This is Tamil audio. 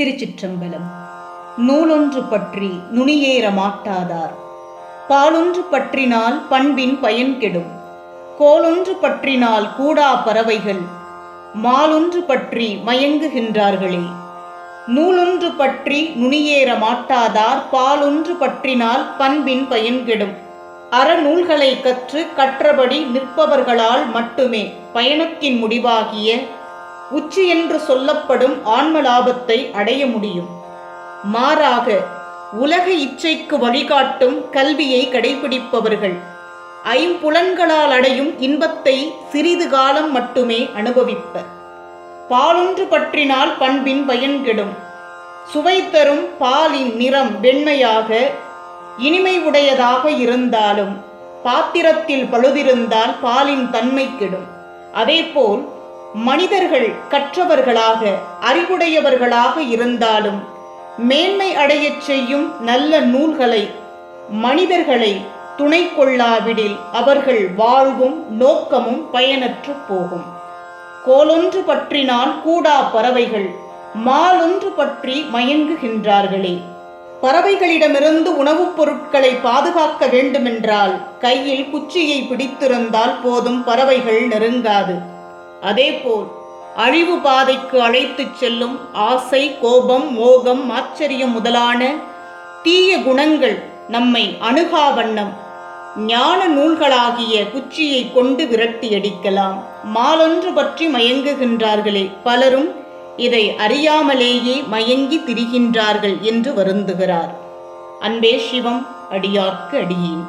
திருச்சிற்றம்பலம். நூலொன்று பற்றி நுனியேற மாட்டாதார். பாலொன்று பற்றினால் பண்பின் பயன் கெடும். கோலொன்று பற்றினால் கூடா பறவைகள். மாலொன்று பற்றி மயங்குகின்றார்களே. நூலொன்று பற்றி நுனியேற மாட்டாதார். பாலொன்று பற்றினால் பண்பின் பயன் கெடும். அறநூல்களை கற்று கற்றபடி நிற்பவர்களால் மட்டுமே பயணத்தின் முடிவாகிய உச்சி என்று சொல்லப்படும் ஆன்ம லாபத்தை அடைய முடியும். மாறாக உலக இச்சைக்கு வழிகாட்டும் கல்வியை கடைபிடிப்பவர்கள் ஐம்புலன்களால் அடையும் இன்பத்தை சிறிது காலம் மட்டுமே அனுபவிப்பர். பாலொன்று பற்றினால் பண்பின் பயன் கெடும். சுவை தரும் பாலின் நிறம் வெண்மையாக இனிமை உடையதாக இருந்தாலும் பாத்திரத்தில் பழுதிருந்தால் பாலின் தன்மை கெடும். அதேபோல் மனிதர்கள் கற்றவர்களாக அறிவுடையவர்களாக இருந்தாலும் மேன்மை அடையச் செய்யும் நல்ல நூல்களை மனிதர்களை துணை கொள்ளாவிடில் அவர்கள் வாழ்வும் நோக்கமும் பயனற்று போகும். கோலொன்று பற்றினால் கூடா பறவைகள் மாலொன்று பற்றி மயங்குகின்றார்களே. பறவைகளிடமிருந்து உணவுப் பொருட்களை பாதுகாக்க வேண்டுமென்றால் கையில் குச்சியை பிடித்திருந்தால் போதும் பறவைகள் நெருங்காது. அதேபோல் அழிவு பாதைக்கு அழைத்துச் செல்லும் ஆசை கோபம் மோகம் ஆச்சரியம் முதலான தீய குணங்கள் நம்மை அணுகா வண்ணம் ஞான நூல்களாகிய குச்சியை கொண்டு விரட்டி அடிக்கலாம். மாலொன்று பற்றி மயங்குகின்றார்களே பலரும் இதை அறியாமலேயே மயங்கி திரிகின்றார்கள் என்று வருந்துகிறார். அன்பே சிவம் அடியார்க்கு அடியேன்.